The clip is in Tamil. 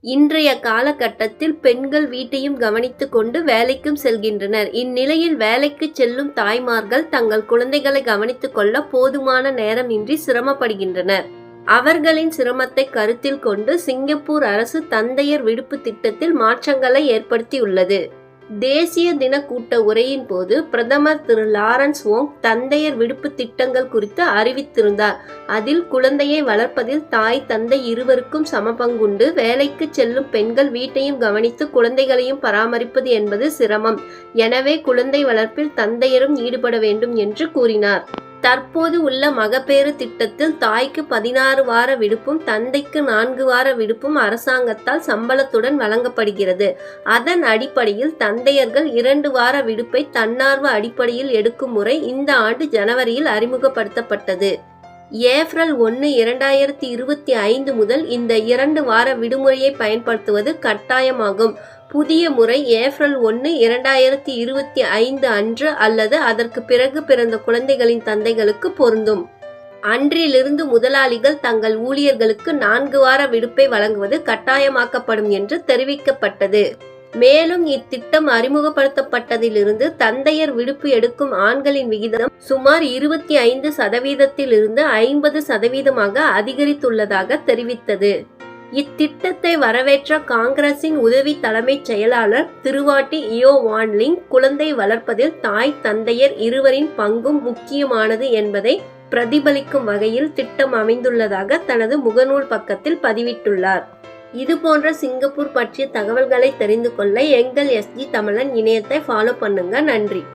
இன்றைய காலகட்டத்தில் பெண்கள் வீட்டையும் கவனித்து கொண்டு வேலைக்கும் செல்கின்றனர். இந்நிலையில் வேலைக்கு செல்லும் தாய்மார்கள் தங்கள் குழந்தைகளை கவனித்துக் கொள்ள போதுமான நேரமின்றி சிரமப்படுகின்றனர். அவர்களின் சிரமத்தை கருத்தில் கொண்டு சிங்கப்பூர் அரசு தந்தையர் விடுப்பு திட்டத்தில் மாற்றங்களை ஏற்படுத்தியுள்ளது. தேசிய தின கூட்ட உரையின் போது பிரதமர் திரு லாரன்ஸ் ஓங் தந்தையர் விடுப்பு திட்டங்கள் குறித்து அறிவித்திருந்தார். அதில் குழந்தையை வளர்ப்பதில் தாய் தந்தை இருவருக்கும் சமபங்குண்டு வேலைக்கு செல்லும் பெண்கள் வீட்டையும் கவனித்து குழந்தைகளையும் பராமரிப்பது என்பது சிரமம். எனவே குழந்தை வளர்ப்பில் தந்தையரும் ஈடுபட வேண்டும் என்று கூறினார். தற்போது உள்ள மகப்பேறு திட்டத்தில் தாய்க்கு பதினாறு வார விடுப்பும் தந்தைக்கு நான்கு வார விடுப்பும் அரசாங்கத்தால் சம்பளத்துடன் வழங்கப்படுகிறது. அதன் அடிப்படையில் தந்தையர்கள் இரண்டு வார விடுப்பை தன்னார்வ அடிப்படையில் எடுக்கும் முறை இந்த ஆண்டு ஜனவரியில் அறிமுகப்படுத்தப்பட்டது. ஏப்ரல் ஒன்று இரண்டாயிரத்தி இருபத்தி ஐந்து முதல் இந்த இரண்டு வார விடுமுறையை பயன்படுத்துவது கட்டாயமாகும். புதிய முறை ஏப்ரல் ஒன்று இரண்டாயிரத்தி இருபத்தி ஐந்து அன்று அல்லது அதற்கு பிறகு பிறந்த குழந்தைகளின் தந்தைகளுக்கு பொருந்தும். அன்றிலிருந்து முதலாளிகள் தங்கள் ஊழியர்களுக்கு நான்கு வார விடுப்பை வழங்குவது கட்டாயமாக்கப்படும் என்று தெரிவிக்கப்பட்டது. மேலும் இத்திட்டம் அறிமுகப்படுத்தப்பட்டதிலிருந்து தந்தையர் விடுப்பு எடுக்கும் ஆண்களின் விகிதம் சுமார் இருபத்தி ஐந்து சதவீதத்திலிருந்து ஐம்பது சதவீதமாக அதிகரித்துள்ளதாக தெரிவித்தது. இத்திட்டத்தை வரவேற்ற காங்கிரசின் உதவி தலைமைச் செயலாளர் திருவாட்டி இயோ வான்லிங் குழந்தை வளர்ப்பதில் தாய் தந்தையர் இருவரின் பங்கும் முக்கியமானது என்பதை பிரதிபலிக்கும் வகையில் திட்டம் அமைந்துள்ளதாக தனது முகநூல் பக்கத்தில் பதிவிட்டுள்ளார். இது போன்ற சிங்கப்பூர் பற்றிய தகவல்களை தெரிந்து கொள்ள எங்கள் எஸ்ஜி தமிழன் இணையத்தை ஃபாலோ பண்ணுங்க. நன்றி.